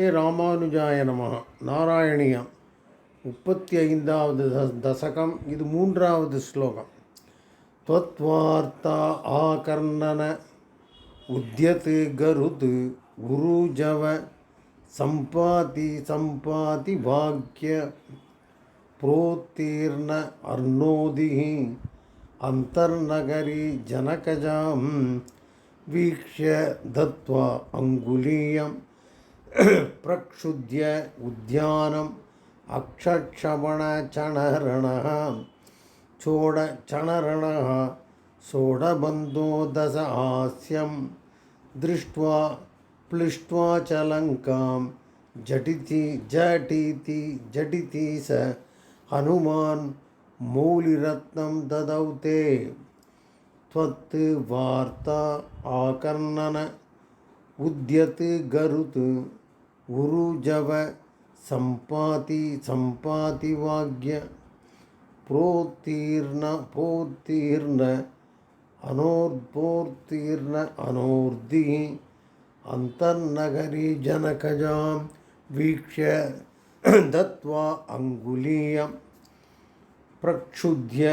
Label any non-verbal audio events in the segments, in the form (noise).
ராமானுஜாய நம. நாராயணியம். முப்பத்தி ஐந்தாவது தசகம். இது மூன்றாவது ஸ்லோகம். தொத்வார்த்தா ஆகர்ணன. உத்தியத்து கருது உருஜவ. சம்பாதி சம்பாதி வாக்கிய புரோத்தீர்ண அர்ணோதி அந்தர்நகரி ஜனகஜாம். வீக்ஷ தத்வா அங்குலீயம். प्रक्षुद्य उद्यानम् अक्षक्षपणचणरणः चोडचणरणः सोडबन्धो दश हास्यं दृष्ट्वा प्लिष्ट्वा च लङ्कां झटिति झटिति झटिति स हनुमान् मौलिरत्नं ददौ ते त्वत् वार्ता आकर्णन उद्यत गरुत् उरुजव सम्पाति सम्पाति वाग्य प्रोत्तीर्ण प्रोत्तीर्ण अनोर्पोत्तीर्ण अनोर्धिः अन्तर्नगरी जनकजां वीक्ष्य दत्त्वा अङ्गुलीयं प्रक्षुद्य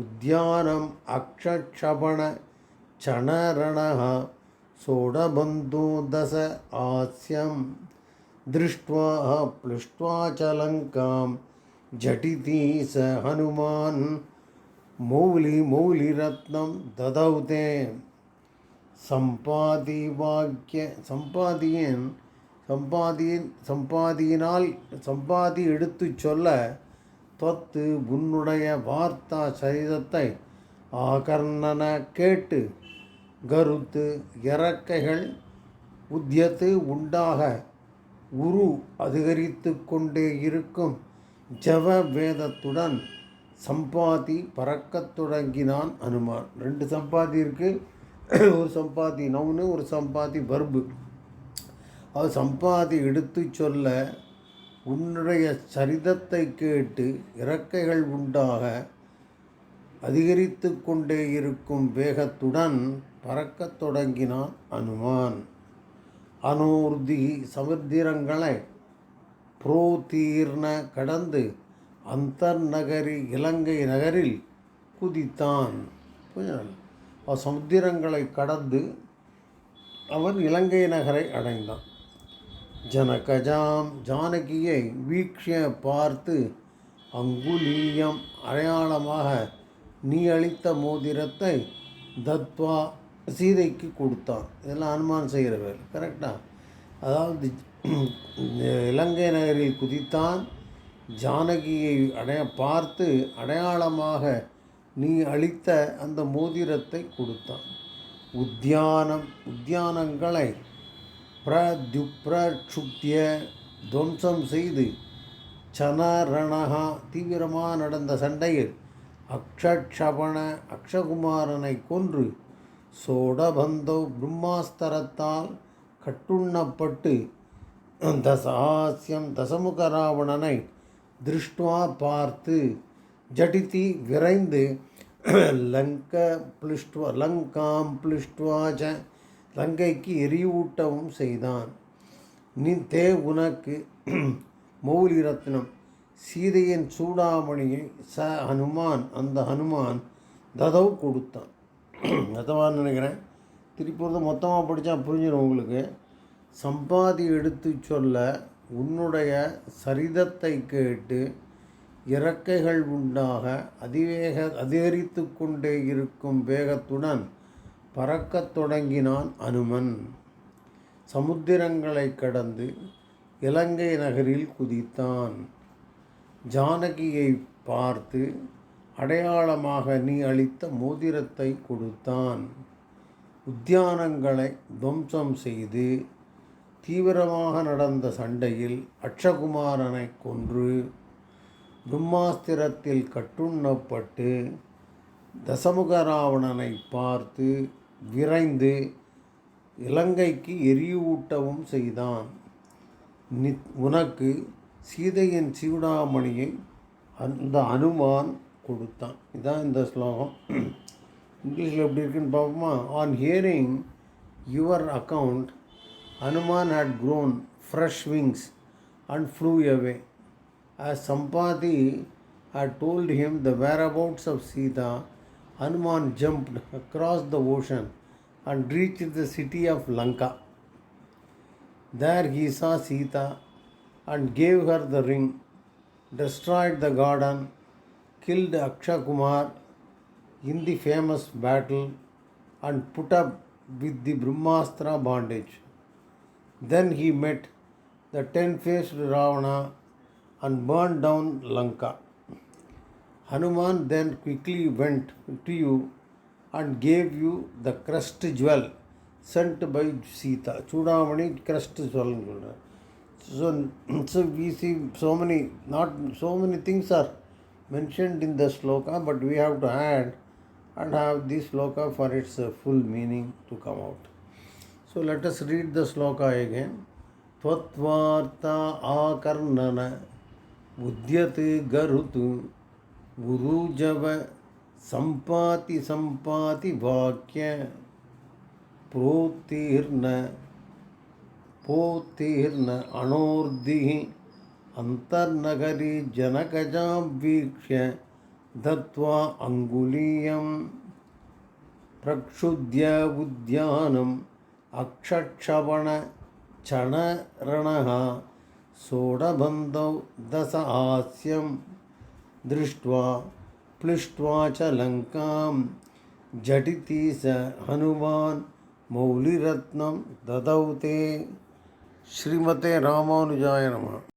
उद्यानम् अक्षक्षपणचणरणः सोडबन्धो दश हास्यं दृष्ट्वा प्लुष्ट्वा च लङ्कां झटिति स हनुमान् मौलि मौलिरत्नं ददौ ते சம்பாதி வாக்கிய சம்பாதியின் சம்பாதியின் சம்பாதியினால் சம்பாதி எடுத்துச் சொல்ல தொத்து உன்னுடைய வார்த்தா சரிதத்தை ஆகர்ணன கேட்டு கருத்து இறக்கைகள் உத்தியத்து உண்டாக உரு அதிகரித்து கொண்டே இருக்கும். ஜவ வேதத்துடன் சம்பாதி பறக்கத் தொடங்கினான் அனுமான். ரெண்டு சம்பாதி இருக்குது ஒரு சம்பாதி நவுனு ஒரு சம்பாதி வர்பு அது சம்பாதி எடுத்து சொல்ல உன்னுடைய சரிதத்தை கேட்டு இறக்கைகள் உண்டாக அதிகரித்து கொண்டே இருக்கும் வேகத்துடன் பறக்கத் தொடங்கினான் அனுமான். அனூர்தி சமுத்திரங்களை. புரோதீர்ண கடந்து அந்தர்நகரி இலங்கை நகரில் குதித்தான். சமுத்திரங்களை கடந்து அவன் இலங்கை நகரை அடைந்தான். ஜனகஜாம் ஜானகியை வீக்ஷிய பார்த்து அங்குலீயம் அடையாளமாக நீ அளித்த மோதிரத்தை தத்வா சீதைக்கு கொடுத்தான். இதெல்லாம் அனுமான் செய்கிற வேலை கரெக்டாக அதாவது (clears throat) இலங்கை நகரில் குதித்தான். ஜானகியை அடைய பார்த்து அடையாளமாக நீ அளித்த அந்த மோதிரத்தை கொடுத்தான். உத்தியானம் உத்தியானங்களை பிரத்யுப்ரக்ஷுப்திய துவம்சம் செய்து சனரணகா தீவிரமாக நடந்த சண்டையில் அக்ஷக்ஷபண அக்ஷகுமாரனை கொன்று சோடபந்தோ பிரம்மாஸ்தரத்தால் கட்டுண்ணப்பட்டு தசாசியம் தசமுக ராவணனை திருஷ்டுவா பார்த்து ஜடித்தி விரைந்து லங்க பிளிஷ்டுவா லங்காம் பிளிஷ்டுவா லங்கைக்கு எரியூட்டவும் செய்தான். நீ தே உனக்கு மௌலி ரத்னம் சீதையின் சூடாமணியை ச ஹனுமான் அந்த ஹனுமான் ததவ் கொடுத்தான். மொத்தமாக நினைக்கிறேன். திருப்பி மொத்தமாக படித்தா புரிஞ்சிடும் உங்களுக்கு. சம்பாதி எடுத்து சொல்ல உன்னுடைய சரிதத்தை கேட்டு இறக்கைகள் உண்டாக அதிவேக அதிகரித்து கொண்டே இருக்கும் வேகத்துடன் பறக்கத் தொடங்கினான் அனுமன். சமுத்திரங்களை கடந்து இலங்கை நகரில் குதித்தான். ஜானகியை பார்த்து அடையாளமாக நீ அளித்த மோதிரத்தை கொடுத்தான். உத்தியானங்களை துவம்சம் செய்து தீவிரமாக நடந்த சண்டையில் அக்ஷகுமாரனை கொன்று பிரம்மாஸ்திரத்தில் கட்டுண்ணப்பட்டு தசமுக ராவணனை பார்த்து விரைந்து இலங்கைக்கு எரியூட்டவும் செய்தான். உனக்கு சீதையின் சீடாமணியை அந்த அனுமான் கொடுத்தான் இதான் இந்த ஸ்லோகம் இங்கிலீஷில் எப்படி இருக்குன்னு பார்ப்போமா on hearing your account Hanuman had grown fresh wings and flew away. As Sampati had told him the whereabouts of Sita, Hanuman jumped across the ocean and reached the city of Lanka. There he saw Sita and gave her the ring, destroyed the garden, killed Akshakumar in the famous battle, and put up with the Brahmastra bondage. Then he met the ten faced Ravana and burned down Lanka. Hanuman then quickly went to you and gave you the crest jewel sent by Sita. Chudamani crest jewel. So, so we see so many, not so many things are mentioned in the sloka, but we have to add and have this sloka for its uh, full meaning to come out. So let us read the sloka again. त्वत्वार्ता आकर्णन उद्यत गरुतु गुरुजव सम्पाति सम्पाति वाक्य प्रोत्तीर्ण पोत्तीर्ण अणोर्धिः अन्तर्नगरी जनकजां वीक्ष्य दत्त्वा अङ्गुलीयं प्रक्षुद्य उद्यानम् अक्षक्षपणचणरणः सोडबन्धौ दश हास्यं दृष्ट्वा प्लिष्ट्वा च लङ्कां झटिति स हनुमान् मौलिरत्नं ददौ ते। श्रीमते रामानुजाय नमः।